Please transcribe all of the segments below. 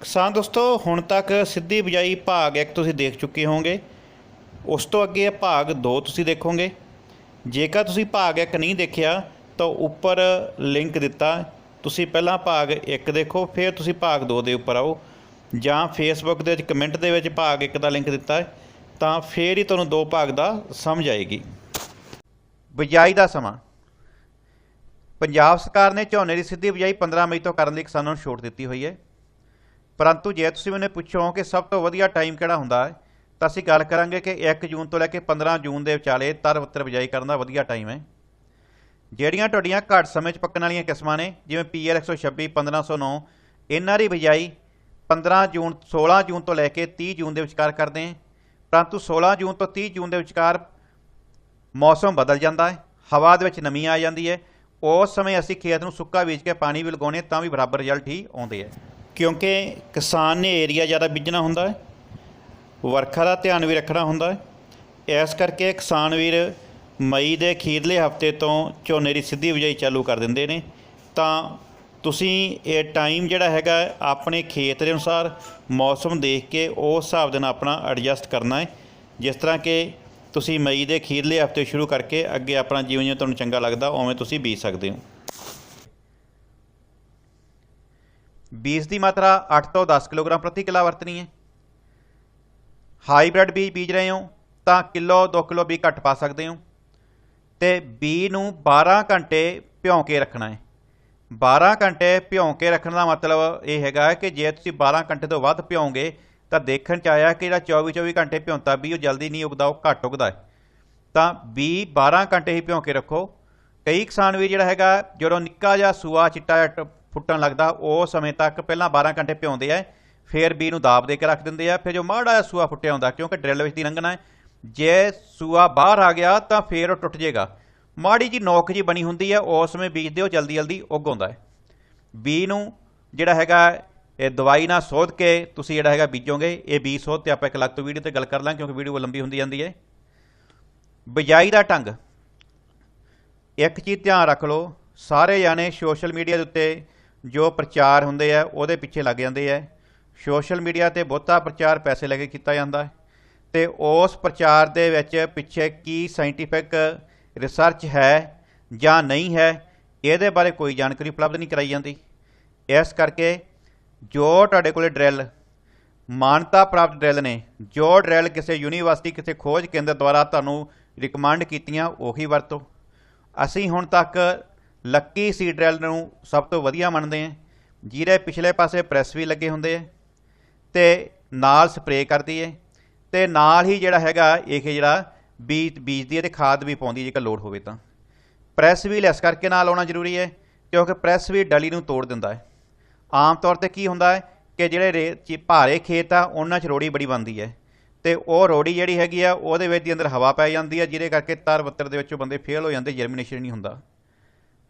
ਕਿਸਾਨ ਦੋਸਤੋ, ਹੁਣ ਤੱਕ ਸਿੱਧੀ ਬਿਜਾਈ ਭਾਗ ਇੱਕ ਤੁਸੀਂ ਦੇਖ ਚੁੱਕੇ ਹੋਵੋਗੇ। ਉਸ ਤੋਂ ਅੱਗੇ ਇਹ ਭਾਗ 2 ਤੁਸੀਂ ਦੇਖੋਗੇ। ਜੇਕਰ ਤੁਸੀਂ ਭਾਗ ਇੱਕ ਨਹੀਂ ਦੇਖਿਆ, ਤਾਂ ਉੱਪਰ ਲਿੰਕ ਦਿੱਤਾ। ਤੁਸੀਂ ਪਹਿਲਾਂ ਭਾਗ 1 ਦੇਖੋ, ਫਿਰ ਤੁਸੀਂ ਭਾਗ 2 ਦੇ ਉੱਪਰ ਆਓ। ਜਾਂ ਫੇਸਬੁੱਕ ਦੇ ਵਿੱਚ ਕਮੈਂਟ ਦੇ ਵਿੱਚ ਭਾਗ 1 ਦਾ ਲਿੰਕ ਦਿੱਤਾ ਹੈ, ਤਾਂ ਫਿਰ ਹੀ ਤੁਹਾਨੂੰ ਦੋ ਭਾਗ ਦਾ ਸਮਝ ਆਏਗੀ। ਬਿਜਾਈ ਦਾ ਸਮਾਂ। ਪੰਜਾਬ ਸਰਕਾਰ ਨੇ ਝੋਨੇ ਦੀ ਸਿੱਧੀ ਬਿਜਾਈ 15 ਮਈ ਤੋਂ ਕਰਨ ਲਈ ਕਿਸਾਨਾਂ ਨੂੰ ਛੋਟ ਦਿੱਤੀ ਹੋਈ ਹੈ। ਪਰੰਤੂ ਜੇ ਤੁਸੀਂ ਮੈਨੂੰ ਪੁੱਛੋ ਕਿ ਸਭ ਤੋਂ ਵਧੀਆ ਟਾਈਮ ਕਿਹੜਾ ਹੁੰਦਾ ਹੈ, ਤਾਂ ਅਸੀਂ ਗੱਲ ਕਰਾਂਗੇ ਕਿ 1 ਜੂਨ ਤੋਂ ਲੈ ਕੇ 15 ਜੂਨ ਦੇ ਵਿਚਾਲੇ ਤਰ ਬੱਤਰ ਬਿਜਾਈ ਕਰਨ ਦਾ ਵਧੀਆ ਟਾਈਮ ਹੈ। ਜਿਹੜੀਆਂ ਤੁਹਾਡੀਆਂ ਘੱਟ ਸਮੇਂ 'ਚ ਪੱਕਣ ਵਾਲੀਆਂ ਕਿਸਮਾਂ ਨੇ, ਜਿਵੇਂ ਪੀਐਲ 126 1509 ਇਹਨਾਂ ਦੀ ਬਿਜਾਈ 15 ਜੂਨ 16 ਜੂਨ ਤੋਂ ਲੈ ਕੇ 30 ਜੂਨ ਦੇ ਵਿਚਕਾਰ ਕਰਦੇ ਹਾਂ। ਪਰੰਤੂ 16 ਜੂਨ ਤੋਂ 30 ਜੂਨ ਦੇ ਵਿਚਕਾਰ ਮੌਸਮ ਬਦਲ ਜਾਂਦਾ ਹੈ, ਹਵਾ ਦੇ ਵਿੱਚ ਨਮੀ ਆ ਜਾਂਦੀ ਹੈ, ਉਸ ਸਮੇਂ ਅਸੀਂ ਖੇਤ ਨੂੰ ਸੁੱਕਾ ਬੀਜ ਕੇ ਪਾਣੀ ਵੀ ਲਗਾਉਣੇ ਤਾਂ ਵੀ ਬਰਾਬਰ ਰਿਜ਼ਲਟ ਹੀ ਆਉਂਦੇ ਆ ਕਿਉਂਕਿ ਕਿਸਾਨ ਨੇ ਏਰੀਆ ਜ਼ਿਆਦਾ ਬੀਜਣਾ ਹੁੰਦਾ ਹੈ, ਵਰਖਾ ਦਾ ਧਿਆਨ ਵੀ ਰੱਖਣਾ ਹੁੰਦਾ ਹੈ। ਇਸ ਕਰਕੇ ਕਿਸਾਨ ਵੀਰ ਮਈ ਦੇ ਅਖੀਰਲੇ ਹਫ਼ਤੇ ਤੋਂ ਝੋਨੇ ਦੀ ਸਿੱਧੀ ਬਿਜਾਈ ਚਾਲੂ ਕਰ ਦਿੰਦੇ ਨੇ। ਤਾਂ ਤੁਸੀਂ ਇਹ ਟਾਈਮ ਜਿਹੜਾ ਹੈਗਾ, ਆਪਣੇ ਖੇਤ ਦੇ ਅਨੁਸਾਰ ਮੌਸਮ ਦੇਖ ਕੇ ਉਸ ਹਿਸਾਬ ਦੇ ਨਾਲ ਆਪਣਾ ਐਡਜਸਟ ਕਰਨਾ ਹੈ। ਜਿਸ ਤਰ੍ਹਾਂ ਕਿ ਤੁਸੀਂ ਮਈ ਦੇ ਅਖੀਰਲੇ ਹਫ਼ਤੇ ਸ਼ੁਰੂ ਕਰਕੇ ਅੱਗੇ ਆਪਣਾ ਜਿਵੇਂ ਜਿਵੇਂ ਤੁਹਾਨੂੰ ਚੰਗਾ ਲੱਗਦਾ, ਉਵੇਂ ਤੁਸੀਂ ਬੀਜ ਸਕਦੇ ਹੋ। ਬੀਜ ਦੀ ਮਾਤਰਾ 8 ਤੋਂ 10 ਕਿਲੋਗ੍ਰਾਮ ਪ੍ਰਤੀ ਕਿਲਾ ਵਰਤਣੀ ਹੈ। ਹਾਈਬ੍ਰਿਡ ਬੀਜ ਬੀਜ ਰਹੇ ਹੋ ਤਾਂ ਕਿਲੋ 2 ਕਿਲੋ ਬੀਜ ਘੱਟ ਪਾ ਸਕਦੇ ਹੋ। ਤੇ ਬੀ ਨੂੰ 12 ਘੰਟੇ ਭਿਉਂ ਕੇ ਰੱਖਣਾ ਹੈ। 12 ਘੰਟੇ ਭਿਉਂ ਕੇ ਰੱਖਣ ਦਾ ਮਤਲਬ ਇਹ ਹੈਗਾ ਕਿ ਜੇ ਤੁਸੀਂ 12 ਘੰਟੇ ਤੋਂ ਵੱਧ ਭਿਉਂਗੇ ਤਾਂ ਦੇਖਣ ਚ ਆਇਆ ਕਿ ਜਿਹੜਾ 24 24 ਘੰਟੇ ਭਿਉਂਤਾ ਵੀ ਉਹ ਜਲਦੀ ਨਹੀਂ ਉਗਦਾ, ਉਹ ਘੱਟ ਉਗਦਾ ਹੈ। ਤਾਂ ਬੀ 12 ਘੰਟੇ ਹੀ ਭਿਉਂ ਕੇ ਰੱਖੋ। ਕਈ ਕਿਸਾਨ ਵੀ ਜਿਹੜਾ ਹੈਗਾ, ਜਦੋਂ ਨਿੱਕਾ ਜਿਹਾ ਸੂਆ, ਚਿੱਟਾ ਜਿਹਾ ਫੁੱਟਣ ਲੱਗਦਾ, ਉਹ ਸਮੇਂ ਤੱਕ ਪਹਿਲਾਂ 12 ਘੰਟੇ ਭਿਉਂਦੇ ਆ, ਫਿਰ ਬੀ ਨੂੰ ਦਾਬ ਦੇ ਕੇ ਰੱਖ ਦਿੰਦੇ ਆ, ਫਿਰ ਜੋ ਮਾੜਾ ਜਿਹਾ ਸੂਆ ਫੁੱਟਿਆ ਹੁੰਦਾ, ਕਿਉਂਕਿ ਡਰਿਲ ਵਿੱਚ ਦੀ ਲੰਘਣਾ ਹੈ, ਜੇ ਸੂਆ ਬਾਹਰ ਆ ਗਿਆ ਤਾਂ ਫਿਰ ਉਹ ਟੁੱਟ ਜਾਏਗਾ ਮਾੜੀ ਜੀ ਨੋਕ ਜੀ ਬਣੀ ਹੁੰਦੀ ਹੈ, ਉਸ ਸਮੇਂ ਬੀਜਦੇ ਹੋ ਜਲਦੀ ਜਲਦੀ ਉੱਗ ਆਉਂਦਾ ਹੈ। ਬੀ ਨੂੰ ਜਿਹੜਾ ਹੈਗਾ, ਇਹ ਦਵਾਈ ਨਾਲ ਸੋਧ ਕੇ ਤੁਸੀਂ ਜਿਹੜਾ ਹੈਗਾ ਬੀਜੋਗੇ, ਇਹ ਬੀ ਸੋਧ ਤੇ ਆਪਾਂ ਇੱਕ ਅਲੱਗ ਤੋਂ ਵੀਡੀਓ ਤੇ ਗੱਲ ਕਰ ਲਾਂਗੇ, ਕਿਉਂਕਿ ਵੀਡੀਓ ਲੰਬੀ ਹੁੰਦੀ ਜਾਂਦੀ ਹੈ। ਬਿਜਾਈ ਦਾ ਢੰਗ। ਇੱਕ ਚੀਜ਼ ਧਿਆਨ ਰੱਖ ਲਓ, ਸਾਰੇ ਜਾਣੇ ਸੋਸ਼ਲ ਮੀਡੀਆ ਦੇ ਉੱਤੇ ਜੋ ਪ੍ਰਚਾਰ ਹੁੰਦੇ ਆ, ਉਹਦੇ ਪਿੱਛੇ ਲੱਗ ਜਾਂਦੇ ਆ। ਸੋਸ਼ਲ ਮੀਡੀਆ ਤੇ ਬਹੁਤਾ ਪ੍ਰਚਾਰ ਪੈਸੇ ਲੈ ਕੇ ਕੀਤਾ ਜਾਂਦਾ ਹੈ। ਤੇ ਉਸ ਪ੍ਰਚਾਰ ਦੇ ਵਿੱਚ ਪਿੱਛੇ ਕੀ ਸਾਇੰਟੀਫਿਕ ਰਿਸਰਚ ਹੈ ਜਾਂ ਨਹੀਂ ਹੈ, ਇਹਦੇ ਬਾਰੇ ਕੋਈ ਜਾਣਕਾਰੀ ਉਪਲਬਧ ਨਹੀਂ ਕਰਾਈ ਜਾਂਦੀ। ਇਸ ਕਰਕੇ ਜੋ ਤੁਹਾਡੇ ਕੋਲੇ ਡਰਿਲ, ਮਾਨਤਾ ਪ੍ਰਾਪਤ ਡਰਿਲ ਨੇ, ਜੋ ਡਰਿਲ ਕਿਸੇ ਯੂਨੀਵਰਸਿਟੀ, ਕਿਸੇ ਖੋਜ ਕੇਂਦਰ ਦੁਆਰਾ ਤੁਹਾਨੂੰ ਰਿਕਮੈਂਡ ਕੀਤੀਆਂ, ਉਹੀ ਵਰਤੋ। ਅਸੀਂ ਹੁਣ ਤੱਕ ਲੱਕੀ ਸੀ ਡਰਿਲ ਨੂੰ ਸਭ ਤੋਂ ਵਧੀਆ ਮੰਨਦੇ ਹਾਂ ਜਿਹਦੇ ਪਿਛਲੇ ਪਾਸੇ ਪ੍ਰੈਸ ਵੀ ਲੱਗੇ ਹੁੰਦੇ ਆ ਤੇ ਨਾਲ ਸਪਰੇਅ ਕਰਦੀ ਹੈ ਤੇ ਨਾਲ ਹੀ ਜਿਹੜਾ ਹੈਗਾ ਇਹ ਜਿਹੜਾ ਬੀਜ ਬੀਜਦੀ ਹੈ ਤੇ ਖਾਦ ਵੀ ਪਾਉਂਦੀ ਜੇਕਰ ਲੋੜ ਹੋਵੇ ਤਾਂ। ਪ੍ਰੈਸ ਵੀ ਲੈਸ ਕਰਕੇ ਨਾਲ ਆਉਣਾ ਜ਼ਰੂਰੀ ਹੈ ਕਿਉਂਕਿ ਪ੍ਰੈਸ ਵੀ ਡਲੀ ਨੂੰ ਤੋੜ ਦਿੰਦਾ ਹੈ ਆਮ ਤੌਰ ਤੇ ਕੀ ਹੁੰਦਾ ਹੈ ਕਿ ਜਿਹੜੇ ਰੇ, ਚੀ- ਭਾਰੇ ਖੇਤ ਆ, ਉਹਨਾਂ 'ਚ ਰੋੜੀ ਬੜੀ ਬਣਦੀ ਹੈ ਤੇ ਉਹ ਰੋੜੀ ਜਿਹੜੀ ਹੈਗੀ ਆ, ਉਹਦੇ ਵਿੱਚ ਦੀ ਅੰਦਰ ਹਵਾ ਪੈ ਜਾਂਦੀ ਹੈ ਜਿਹਦੇ ਕਰਕੇ ਤਰ ਬੱਤਰ ਦੇ ਵਿੱਚੋਂ ਬੰਦੇ ਫੇਲ ਹੋ ਜਾਂਦੇ ਜਰਮੀਨੇਸ਼ਨ ਨਹੀਂ ਹੁੰਦਾ।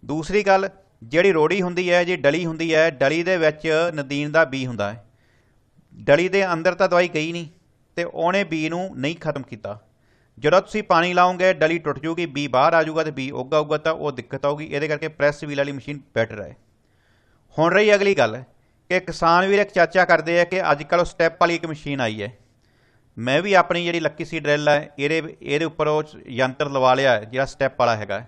ਦੂਸਰੀ ਗੱਲ, ਜਿਹੜੀ ਰੋੜੀ ਹੁੰਦੀ ਹੈ ਜੇ ਡਲੀ ਹੁੰਦੀ ਹੈ, ਡਲੀ ਦੇ ਵਿੱਚ ਨਦੀਨ ਦਾ ਬੀ ਹੁੰਦਾ ਹੈ। ਡਲੀ ਦੇ ਅੰਦਰ ਤਾਂ ਦਵਾਈ ਗਈ ਨਹੀਂ ਤੇ ਉਹਨੇ ਬੀ ਨੂੰ ਨਹੀਂ ਖਤਮ ਕੀਤਾ। ਜਦੋਂ ਤੁਸੀਂ ਪਾਣੀ ਲਾਉਂਗੇ ਡਲੀ ਟੁੱਟ ਜੂਗੀ, ਬੀ ਬਾਹਰ ਆ ਜਾਊਗਾ ਤੇ ਬੀ ਉੱਗ ਆਊਗਾ ਤਾਂ ਉਹ ਦਿੱਕਤ ਆਊਗੀ। ਇਹਦੇ ਕਰਕੇ ਪ੍ਰੈਸ ਵੀਲ ਵਾਲੀ ਮਸ਼ੀਨ ਬੈਟਰ ਹੈ। ਹੁਣ ਰਹੀ ਅਗਲੀ ਗੱਲ ਕਿ ਕਿਸਾਨ ਵੀਰ ਇੱਕ ਚਰਚਾ ਕਰਦੇ ਆ ਕਿ ਅੱਜ ਕੱਲ੍ਹ ਉਹ ਸਟੈਪ ਵਾਲੀ ਇੱਕ ਮਸ਼ੀਨ ਆਈ ਹੈ। ਮੈਂ ਵੀ ਆਪਣੀ ਜਿਹੜੀ ਲੱਕੀ ਸੀ ਡਰਿਲ ਹੈ, ਇਹਦੇ ਇਹਦੇ ਉੱਪਰ ਉਹ ਯੰਤਰ ਲਵਾ ਲਿਆ ਜਿਹੜਾ ਸਟੈਪ ਵਾਲਾ ਹੈਗਾ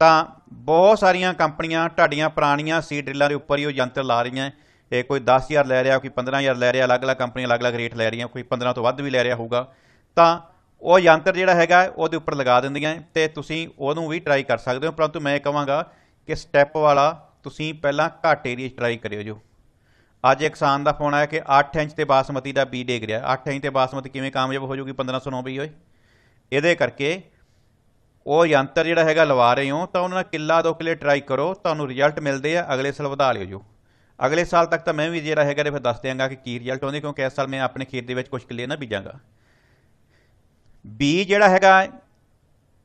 ਤਾਂ ਬਹੁਤ ਸਾਰੀਆਂ ਕੰਪਨੀਆਂ ਤੁਹਾਡੀਆਂ ਪੁਰਾਣੀਆਂ ਸੀ ਡਰਿਲਾਂ ਦੇ ਉੱਪਰ ਹੀ ਉਹ ਯੰਤਰ ਲਾ ਰਹੀਆਂ ਇਹ ਕੋਈ 10000 ਲੈ ਰਿਹਾ, ਕੋਈ 15000 ਲੈ ਰਿਹਾ, ਅਲੱਗ-ਅਲੱਗ ਕੰਪਨੀਆਂ ਅਲੱਗ-ਅਲੱਗ ਰੇਟ ਲੈ ਰਹੀਆਂ, ਕੋਈ 15 ਤੋਂ ਵੱਧ ਵੀ ਲੈ ਰਿਹਾ ਹੋਊਗਾ। ਤਾਂ ਉਹ ਯੰਤਰ ਜਿਹੜਾ ਹੈਗਾ, ਉਹਦੇ ਉੱਪਰ ਲਗਾ ਦਿੰਦੀਆਂ ਹੈ ਤੇ ਤੁਸੀਂ ਉਹਨੂੰ ਵੀ ਟਰਾਈ ਕਰ ਸਕਦੇ ਹੋ। ਪਰੰਤੂ ਮੈਂ ਕਹਾਂਗਾ ਕਿ ਸਟੈਪ ਵਾਲਾ ਤੁਸੀਂ ਪਹਿਲਾਂ ਘੱਟ ਏਰੀਆ 'ਚ ਟਰਾਈ ਕਰਿਓ ਜੋ। ਅੱਜ ਇੱਕ ਕਿਸਾਨ ਦਾ ਫੋਨ ਆਇਆ ਕਿ 8 ਇੰਚ ਤੇ ਬਾਸਮਤੀ ਦਾ ਬੀ ਡੇਗ ਰਿਹਾ। 8 ਇੰਚ ਤੇ ਬਾਸਮਤੀ ਕਿਵੇਂ ਕਾਮਯਾਬ ਹੋ ਜਾਊਗੀ 1509 ਵੀ ਓਏ ਇਹਦੇ ਕਰਕੇ ਉਹ ਯੰਤਰ ਜਿਹੜਾ ਹੈਗਾ ਲਵਾ ਰਹੇ ਹੋ, ਤਾਂ ਉਹਨਾਂ ਨਾਲ ਕਿੱਲਾ ਦੋ ਕਿੱਲੇ ਟਰਾਈ ਕਰੋ, ਤੁਹਾਨੂੰ ਰਿਜ਼ਲਟ ਮਿਲਦੇ ਆ, ਅਗਲੇ ਸਾਲ ਵਧਾ ਲਿਓ ਜੋ ਅਗਲੇ ਸਾਲ ਤੱਕ ਤਾਂ ਮੈਂ ਵੀ ਜਿਹੜਾ ਹੈਗਾ ਤੇ ਫਿਰ ਦੱਸ ਦਿਆਂਗਾ ਕਿ ਕੀ ਰਿਜ਼ਲਟ ਆਉਂਦੇ, ਕਿਉਂਕਿ ਇਸ ਸਾਲ ਮੈਂ ਆਪਣੇ ਖੇਤ ਦੇ ਵਿੱਚ ਕੁਝ ਕਿੱਲੇ ਨਾ ਬੀਜਾਂਗਾ। ਬੀ ਜਿਹੜਾ ਹੈਗਾ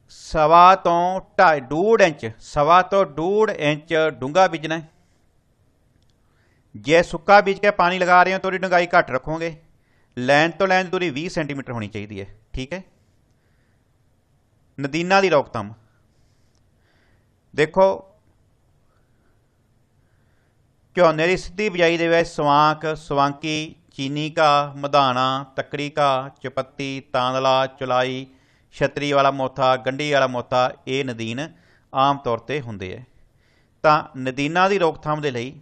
ਸਵਾ ਤੋਂ ਢਾਈ, ਡੂਢ ਇੰਚ, ਸਵਾ ਤੋਂ ਡੂਢ ਇੰਚ ਡੂੰਘਾ ਬੀਜਣਾ ਜੇ ਸੁੱਕਾ ਬੀਜ ਕੇ ਪਾਣੀ ਲਗਾ ਰਹੇ ਹੋ, ਤਾਂ ਉਹਦੀ ਡੂੰਘਾਈ ਘੱਟ ਰੱਖੋਗੇ। ਲਾਈਨ ਤੋਂ ਲਾਈਨ ਦੀ ਦੂਰੀ 20 ਸੈਂਟੀਮੀਟਰ ਹੋਣੀ ਚਾਹੀਦੀ ਹੈ, ਠੀਕ ਹੈ? ਨਦੀਨਾਂ ਦੀ ਰੋਕਥਾਮ। ਦੇਖੋ ਝੋਨੇ ਦੀ ਸਿੱਧੀ ਬਿਜਾਈ ਦੇ ਵਿੱਚ ਸਵਾਂਕ, ਸਵਾਂਕੀ ਚੀਨੀ ਘਾਹ ਮਧਾਣਾ ਤੱਕੜੀ ਘਾਹ ਚਪੱਤੀ, ਤਾਂਦਲਾ, ਚੁਲਾਈ, ਛਤਰੀ ਵਾਲਾ ਮੋਥਾ, ਗੰਢੀ ਵਾਲਾ ਮੋਥਾ, ਇਹ ਨਦੀਨ ਆਮ ਤੌਰ ਤੇ ਹੁੰਦੇ ਹੈ ਤਾਂ ਨਦੀਨਾਂ ਦੀ ਰੋਕਥਾਮ ਦੇ ਲਈ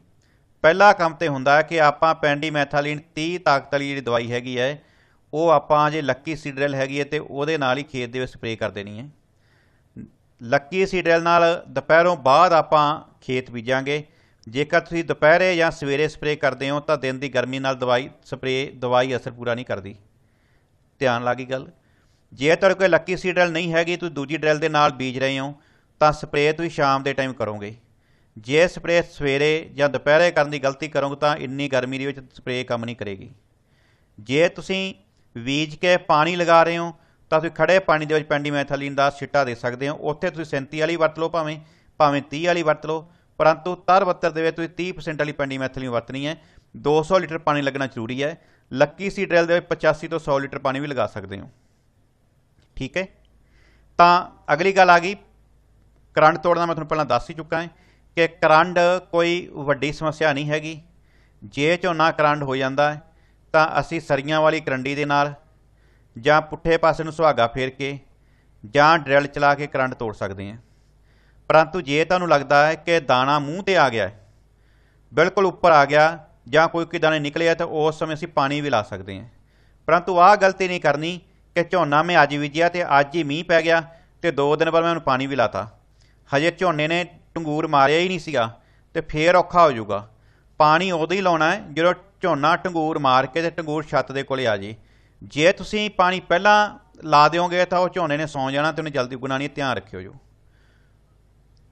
ਪਹਿਲਾ ਕੰਮ ਤੇ ਹੁੰਦਾ ਹੈ ਕਿ ਆਪਾਂ ਪੈਂਡੀਮੈਥਾਲੀਨ 30 ਤਾਕਤ ਵਾਲੀ ਜਿਹੜੀ ਦਵਾਈ ਹੈਗੀ ਹੈ ਉਹ ਆਪਾਂ ਜੇ ਲੱਕੀ ਸੀਡਰਲ ਹੈਗੀ ਹੈ ਤੇ ਉਹਦੇ ਨਾਲ ਹੀ ਖੇਤ ਦੇ ਵਿੱਚ ਸਪਰੇਅ ਕਰ ਦੇਣੀ ਹੈ। ਲੱਕੀ ਸੀਡਰਲ ਨਾਲ ਦੁਪਹਿਰੋਂ ਬਾਅਦ ਆਪਾਂ ਖੇਤ ਬੀਜਾਂਗੇ। ਜੇਕਰ ਤੁਸੀਂ ਦੁਪਹਿਰੇ ਜਾਂ ਸਵੇਰੇ ਸਪਰੇਅ ਕਰਦੇ ਹੋ ਤਾਂ ਦਿਨ ਦੀ ਗਰਮੀ ਨਾਲ ਦਵਾਈ ਸਪਰੇਅ ਦਵਾਈ ਅਸਰ ਪੂਰਾ ਨਹੀਂ ਕਰਦੀ। ਧਿਆਨ ਲੱਗੀ ਗੱਲ। ਜੇ ਤੁਹਾਡੇ ਕੋਲ ਲੱਕੀ ਸੀਡਰਲ ਨਹੀਂ ਹੈਗੀ, ਤੁਸੀਂ ਦੂਜੀ ਡਰੈਲ ਦੇ ਨਾਲ ਬੀਜ ਰਹੇ ਹੋ, ਤਾਂ ਸਪਰੇਅ ਤੁਸੀਂ ਸ਼ਾਮ ਦੇ ਟਾਈਮ ਕਰੋਗੇ। ਜੇ ਸਪਰੇਅ ਸਵੇਰੇ ਜਾਂ ਦੁਪਹਿਰੇ ਕਰਨ ਦੀ ਗਲਤੀ ਕਰੋਗੇ ਤਾਂ ਇੰਨੀ ਗਰਮੀ ਦੇ ਵਿੱਚ ਸਪਰੇਅ ਕੰਮ ਨਹੀਂ ਕਰੇਗੀ। ਜੇ ਤੁਸੀਂ ਬੀਜ ਕੇ ਪਾਣੀ ਲਗਾ ਰਹੇ ਹੋ, ਤਾਂ ਤੁਸੀਂ ਖੜੇ ਪਾਣੀ ਦੇ ਵਿੱਚ ਪੈਂਡੀਮੈਥਲੀਨ ਦਾ ਸਿੱਟਾ ਦੇ ਸਕਦੇ ਹੋ। ਉੱਥੇ ਤੁਸੀਂ 37 ਵਾਲੀ ਵਰਤ ਲਓ ਭਾਵੇਂ ਭਾਵੇਂ 30 ਵਾਲੀ ਵਰਤ ਲਓ, ਪਰੰਤੂ ਤਰ ਬੱਤਰ ਦੇ ਵਿੱਚ ਤੁਸੀਂ 30% ਵਾਲੀ ਪੈਂਡੀਮੈਥਲੀਨ ਵਰਤਣੀ ਹੈ। 200 ਲੀਟਰ ਪਾਣੀ ਲੱਗਣਾ ਜ਼ਰੂਰੀ ਹੈ। ਲੱਕੀ ਸੀ ਡਰੈਲ ਦੇ ਵਿੱਚ 85 ਤੋਂ 100 ਲੀਟਰ ਪਾਣੀ ਵੀ ਲਗਾ ਸਕਦੇ ਹੋ। ਠੀਕ ਹੈ? ਤਾਂ ਅਗਲੀ ਗੱਲ ਆ ਗਈ। ਕਰੰਟ ਤੋੜਨਾ ਮੈਂ ਤੁਹਾਨੂੰ ਪਹਿਲਾਂ ਦੱਸ ਹੀ ਚੁੱਕਾ ਹਾਂ ਕਿ ਕਰੰਟ ਕੋਈ ਵੱਡੀ ਸਮੱਸਿਆ ਨਹੀਂ ਹੈਗੀ। ਜੇ ਝੋਨਾ ਕਰੰਟ ਹੋ ਜਾਂਦਾ ਹੈ ਤਾਂ ਅਸੀਂ ਸਰੀਆਂ ਵਾਲੀ ਕਰੰਡੀ ਦੇ ਨਾਲ ਜਾਂ ਪੁੱਠੇ ਪਾਸੇ ਨੂੰ ਸੁਹਾਗਾ ਫੇਰ ਕੇ ਜਾਂ ਡਰਿਲ ਚਲਾ ਕੇ ਕਰੰਟ ਤੋੜ ਸਕਦੇ ਹਾਂ। ਪਰੰਤੂ ਜੇ ਤੁਹਾਨੂੰ ਲੱਗਦਾ ਹੈ ਕਿ ਦਾਣਾ ਮੂੰਹ ਤੇ ਆ ਗਿਆ ਹੈ, ਬਿਲਕੁਲ ਉੱਪਰ ਆ ਗਿਆ ਜਾਂ ਕੋਈ ਕੋਈ ਦਾਣੇ ਨਿਕਲਿਆ ਤਾਂ ਉਸ ਸਮੇਂ ਅਸੀਂ ਪਾਣੀ ਵੀ ਲਾ ਸਕਦੇ ਹਾਂ। ਪਰੰਤੂ ਆਹ ਗਲਤੀ ਨਹੀਂ ਕਰਨੀ ਕਿ ਝੋਨਾ ਮੈਂ ਅੱਜ ਬੀਜਿਆ ਤੇ ਅੱਜ ਹੀ ਮੀਂਹ ਪੈ ਗਿਆ ਤੇ ਦੋ ਦਿਨ ਬਾਅਦ ਮੈਂ ਉਹਨੂੰ ਪਾਣੀ ਵੀ ਲਾਤਾ। ਹਜੇ ਝੋਨੇ ਨੇ ਟੰਗੂਰ ਮਾਰਿਆ ਹੀ ਨਹੀਂ ਸੀਗਾ ਤੇ ਫੇਰ ਔਖਾ ਹੋ ਜਾਊਗਾ। ਪਾਣੀ ਉਦੋਂ ਹੀ ਲਾਉਣਾ ਹੈ, ਜਦੋਂ ਝੋਨਾ ਟੰਗੂਰ ਮਾਰ ਕੇ ਤੇ ਟੰਗੂਰ ਛੱਤ ਦੇ ਕੋਲੇ ਆ ਜੇ। ਜੇ ਤੁਸੀਂ ਪਾਣੀ ਪਹਿਲਾਂ ਲਾ ਦਿਓਗੇ ਤਾਂ ਉਹ ਝੋਨੇ ਨੇ ਸੌਂ ਜਾਣਾ ਤੇ ਉਹਨੇ ਜਲਦੀ ਉਗਣਾ ਨਹੀਂ ਧਿਆਨ ਰੱਖਿਓ ਜੋ।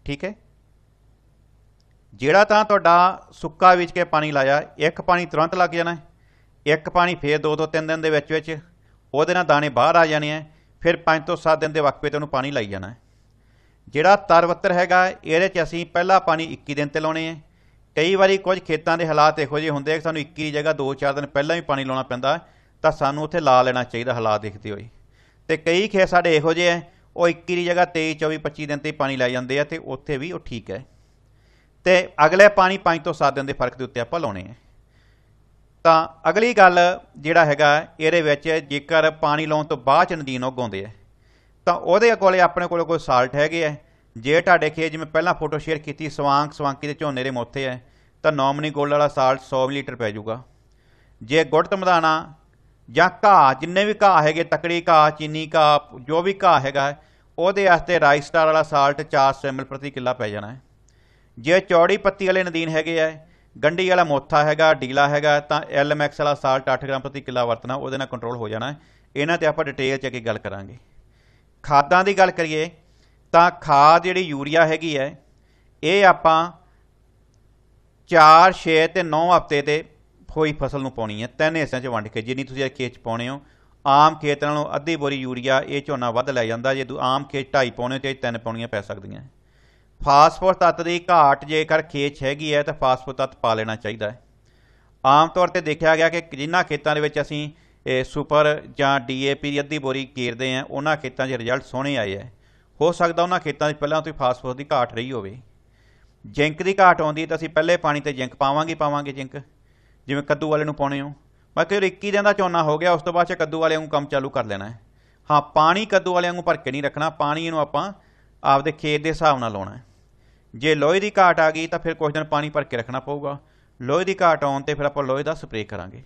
ਠੀਕ ਹੈ? ਜਿਹੜਾ ਤਾਂ ਤੁਹਾਡਾ ਸੁੱਕਾ ਵਿੱਚ ਕੇ ਪਾਣੀ ਲਾਇਆ, ਇੱਕ ਪਾਣੀ ਤੁਰੰਤ ਲੱਗ ਜਾਣਾ ਇੱਕ ਪਾਣੀ ਫੇਰ ਦੋ ਤੋਂ ਤਿੰਨ ਦਿਨ ਦੇ ਵਿੱਚ ਵਿੱਚ, ਉਹਦੇ ਨਾਲ ਦਾਣੇ ਬਾਹਰ ਆ ਜਾਣੇ ਆ ਫਿਰ 5 ਤੋਂ 7 ਦਿਨ ਦੇ ਵਕਫੇ ਤੇ ਉਹਨੂੰ ਪਾਣੀ ਲਾਈ ਜਾਣਾ ਜਿਹੜਾ ਤਰਵੱਤਰ ਹੈਗਾ, ਇਹਦੇ 'ਚ ਅਸੀਂ ਪਹਿਲਾ ਪਾਣੀ 21 ਦਿਨ ਤੇ ਲਾਉਣੇ ਆ ਕਈ ਵਾਰੀ ਕੁਝ ਖੇਤਾਂ ਦੇ ਹਾਲਾਤ ਇਹੋ ਜਿਹੇ ਹੁੰਦੇ ਆ ਕਿ ਸਾਨੂੰ 21 ਦੀ ਜਗ੍ਹਾ 2-4 ਦਿਨ ਪਹਿਲਾਂ ਵੀ ਪਾਣੀ ਲਾਉਣਾ ਪੈਂਦਾ ਤਾਂ ਸਾਨੂੰ ਉੱਥੇ ਲਾ ਲੈਣਾ ਚਾਹੀਦਾ ਹਾਲਾਤ ਦੇਖਦੇ ਹੋਏ। ਤੇ ਕਈ ਖੇਤ ਸਾਡੇ ਇਹੋ ਜਿਹੇ ਆ, ਉਹ 21 ਦੀ ਜਗ੍ਹਾ 23 24 25 ਦਿਨ ਤੇ ਪਾਣੀ ਲਾਈ ਜਾਂਦੇ ਆ ਤੇ ਉੱਥੇ ਵੀ ਉਹ ਠੀਕ ਹੈ। ਤੇ ਅਗਲੇ ਪਾਣੀ 5 ਤੋਂ 7 ਦਿਨ ਦੇ ਫ਼ਰਕ ਦੇ ਉੱਤੇ ਆਪਾਂ ਲਾਉਣੇ ਆ। ਤਾਂ ਅਗਲੀ ਗੱਲ ਜਿਹੜਾ ਹੈਗਾ ਇਹਦੇ ਵਿੱਚ ਜੇਕਰ ਪਾਣੀ ਲਾਉਣ ਤੋਂ ਬਾਅਦ ਚ ਨਦੀਨ ਉਗਾਉਂਦੇ ਆ, ਤਾਂ ਉਹਦੇ ਕੋਲੇ ਆਪਣੇ ਕੋਲ ਕੋਈ ਸਾਲਟ ਹੈਗੇ ਆ ਜੇ ਤੁਹਾਡੇ ਖੇਤ ਜਿਵੇਂ ਪਹਿਲਾਂ ਫੋਟੋ ਸ਼ੇਅਰ ਕੀਤੀ ਸਵਾਂਕ ਸਵਾਂਕੀ ਦੇ ਝੋਨੇ ਦੇ ਮੋਥੇ ਹੈ, ਤਾਂ ਨੋਮਨੀ ਗੋਲਡ ਵਾਲਾ ਸਾਲਟ 100 ਲੀਟਰ ਪੈ ਜਾਊਗਾ। ਜੇ ਗੁੜ ਤਮਦਾਨਾ ਜਾਂ ਘਾਹ, ਜਿੰਨੇ ਵੀ ਘਾਹ ਹੈਗੇ, ਤਕੜੀ ਘਾਹ, ਚੀਨੀ ਘਾਹ, ਜੋ ਵੀ ਘਾਹ ਹੈਗਾ, ਉਹਦੇ ਵਾਸਤੇ ਰਾਈਸ ਸਟਾਰ ਵਾਲਾ ਸਾਲਟ 400 ml ਪ੍ਰਤੀ ਕਿੱਲਾ ਪੈ ਜਾਣਾ ਹੈ। ਜੇ ਚੌੜੀ ਪੱਤੀ ਵਾਲੇ ਨਦੀਨ ਹੈਗੇ ਆ ਗੰਢੀ ਵਾਲਾ ਮੋਥਾ ਹੈਗਾ, ਡੀਲਾ ਹੈਗਾ, ਤਾਂ ਐਲਐਮਐਕਸ ਵਾਲਾ ਸਾਲਟ 8 ਗ੍ਰਾਮ ਪ੍ਰਤੀ ਕਿੱਲਾ ਵਰਤਣਾ, ਉਹਦੇ ਨਾਲ ਕੰਟਰੋਲ ਹੋ ਜਾਣਾ ਇਹਨਾਂ ਤੇ ਆਪਾਂ ਡਿਟੇਲ ਚ ਅੱਗੇ ਗੱਲ ਕਰਾਂਗੇ। ਖਾਦਾਂ ਦੀ ਗੱਲ ਕਰੀਏ ਤਾਂ ਖਾਦ ਜਿਹੜੀ ਯੂਰੀਆ ਹੈਗੀ ਹੈ, ਇਹ ਆਪਾਂ 4 6 ਤੇ 9 ਹਫ਼ਤੇ ਤੇ ਹੋਈ ਫਸਲ ਨੂੰ ਪਾਉਣੀ ਹੈ। ਤਿੰਨ ਹਿੱਸਿਆਂ 'ਚ ਵੰਡ ਕੇ, ਜਿੰਨੀ ਤੁਸੀਂ ਖੇਤ 'ਚ ਪਾਉਣੇ ਹੋ, ਆਮ ਖੇਤ ਨਾਲੋਂ ਅੱਧੀ ਬੋਰੀ ਯੂਰੀਆ ਇਹ ਝੋਨਾ ਵੱਧ ਲੈ ਜਾਂਦਾ। ਜੇ ਤੂੰ ਆਮ ਖੇਤ ਢਾਈ ਪਾਉਣੇ ਤੇ ਤਿੰਨ ਪਾਉਣੀਆਂ ਪੈ ਸਕਦੀਆਂ। ਫਾਸਫੋਰਸ ਤੱਤ ਦੀ ਘਾਟ ਜੇਕਰ ਖੇਤ ਹੈਗੀ ਹੈ, ਤਾਂ ਫਾਸਫੋਰਸ ਤੱਤ ਪਾ ਲੈਣਾ ਚਾਹੀਦਾ ਹੈ। ਆਮ ਤੌਰ ਤੇ ਦੇਖਿਆ ਗਿਆ ਕਿ ਜਿਨ੍ਹਾਂ ਖੇਤਾਂ ਦੇ ਵਿੱਚ ਅਸੀਂ, ਇਹ ਸੁਪਰ ਜਾਂ ਡੀਏਪੀ ਦੀ ਅੱਧੀ ਬੋਰੀ ਕੇਰਦੇ ਆ ਉਹਨਾਂ ਖੇਤਾਂ 'ਚ ਰਿਜ਼ਲਟ ਸੋਹਣੇ ਆਏ ਆ ਹੋ ਸਕਦਾ ਉਹਨਾਂ ਖੇਤਾਂ 'ਚ ਪਹਿਲਾਂ ਤੋਂ ਹੀ ਫਾਸਫੋਰਸ ਦੀ ਘਾਟ ਰਹੀ ਹੋਵੇ। ਜਿੰਕ ਦੀ ਘਾਟ ਆਉਂਦੀ ਤਾਂ ਅਸੀਂ ਪਹਿਲੇ ਪਾਣੀ ਤੇ ਜਿੰਕ ਪਾਵਾਂਗੇ ਪਾਵਾਂਗੇ ਜਿੰਕ। ਜਿਵੇਂ ਕੱਦੂ ਵਾਲੇ ਨੂੰ ਪਾਉਣੇ ਹੋ। ਬਾਕੀ ਜਦੋਂ 21 ਦਿਨ ਦਾ ਝੋਨਾ ਹੋ ਗਿਆ, ਉਸ ਤੋਂ ਬਾਅਦ ਚ ਕੱਦੂ ਵਾਲਿਆਂ ਨੂੰ ਕੰਮ ਚਾਲੂ ਕਰ ਲੈਣਾ ਹੈ। ਹਾਂ, ਪਾਣੀ ਕੱਦੂ ਵਾਲਿਆਂ ਨੂੰ ਭਰ ਕੇ ਨਹੀਂ ਰੱਖਣਾ, ਪਾਣੀ ਇਹਨੂੰ ਆਪਾਂ ਆਪਦੇ ਖੇਤ ਦੇ ਹਿਸਾਬ ਨਾਲ ਲਾਉਣਾ ਹੈ। ਜੇ ਲੋਹੇ ਦੀ ਘਾਟ ਆ ਗਈ ਤਾਂ ਫਿਰ ਕੁਝ ਦਿਨ ਪਾਣੀ ਭਰ ਕੇ ਰੱਖਣਾ ਪਊਗਾ। ਲੋਹੇ ਦੀ ਘਾਟ ਆਉਣ ਤੇ ਫਿਰ ਆਪਾਂ ਲੋਹੇ ਦਾ ਸਪਰੇਅ ਕਰਾਂਗੇ।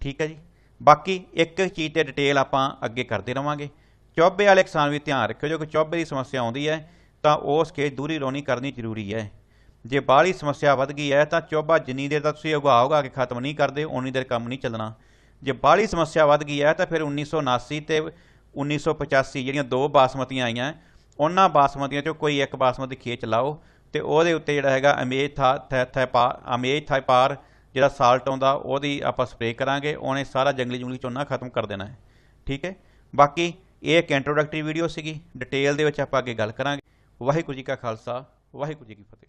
ਠੀਕ ਹੈ ਜੀ? ਬਾਕੀ ਇੱਕ ਇੱਕ ਚੀਜ਼ ਤੇ ਡਿਟੇਲ ਆਪਾਂ ਅੱਗੇ ਕਰਦੇ ਰਵਾਂਗੇ। ਚੌਬੇ ਵਾਲੇ ਕਿਸਾਨ ਵੀ ਧਿਆਨ ਰੱਖਿਓ, ਜੋ ਕਿ ਚੌਬੇ ਦੀ ਸਮੱਸਿਆ ਆਉਂਦੀ ਹੈ, ਤਾਂ ਉਸ ਖੇਤ ਦੂਰੀ ਰੋਣੀ ਕਰਨੀ ਜ਼ਰੂਰੀ ਹੈ। ਜੇ ਬਾਹਲੀ ਸਮੱਸਿਆ ਵੱਧ ਗਈ ਹੈ, ਤਾਂ ਚੋਬਾ ਜਿੰਨੀ ਦੇਰ ਤੱਕ ਤੁਸੀਂ ਉਗਾ ਉਗਾ ਕੇ ਖਤਮ ਨਹੀਂ ਕਰਦੇ ਉਨੀ ਦੇਰ ਕੰਮ ਨਹੀਂ ਚੱਲਣਾ। ਜੇ ਬਾਹਲੀ ਸਮੱਸਿਆ ਵੱਧ ਗਈ ਹੈ, ਤਾਂ ਫਿਰ 1979 ਤੇ 1985 ਜਿਹੜੀਆਂ ਦੋ ਬਾਸਮਤੀਆਂ ਆਈਆਂ, ਉਹਨਾਂ ਬਾਸਮਤੀਆਂ ਚੋਂ ਕੋਈ ਇੱਕ ਬਾਸਮਤੀ ਖੇਤ ਚ ਲਾਓ ਤੇ ਉਹਦੇ ਉੱਤੇ ਜਿਹੜਾ ਹੈਗਾ ਅਮੇਜ ਥਾ ਥੈਪਾ ਅਮੇਜ ਥੈਪਾਰ ਜਿਹੜਾ ਸਾਲਟ ਆਉਂਦਾ, ਉਹਦੀ ਆਪਾਂ ਸਪਰੇਅ ਕਰਾਂਗੇ, ਉਹਨੇ ਸਾਰਾ ਜੰਗਲੀ ਜੁੰਗਲੀ ਝੋਨਾ ਖਤਮ ਕਰ ਦੇਣਾ ਹੈ। ਠੀਕ ਹੈ? ਬਾਕੀ ਇਹ ਇੱਕ ਇੰਟਰੋਡਕਟਰੀ ਵੀਡੀਓ ਸੀਗੀ। ਡਿਟੇਲ ਦੇ ਵਿੱਚ ਆਪਾਂ ਅੱਗੇ ਗੱਲ ਕਰਾਂਗੇ। ਵਾਹਿਗੁਰੂ ਜੀ ਕਾ ਖਾਲਸਾ, ਵਾਹਿਗੁਰੂ ਜੀ ਕੀ ਫਤਿਹ।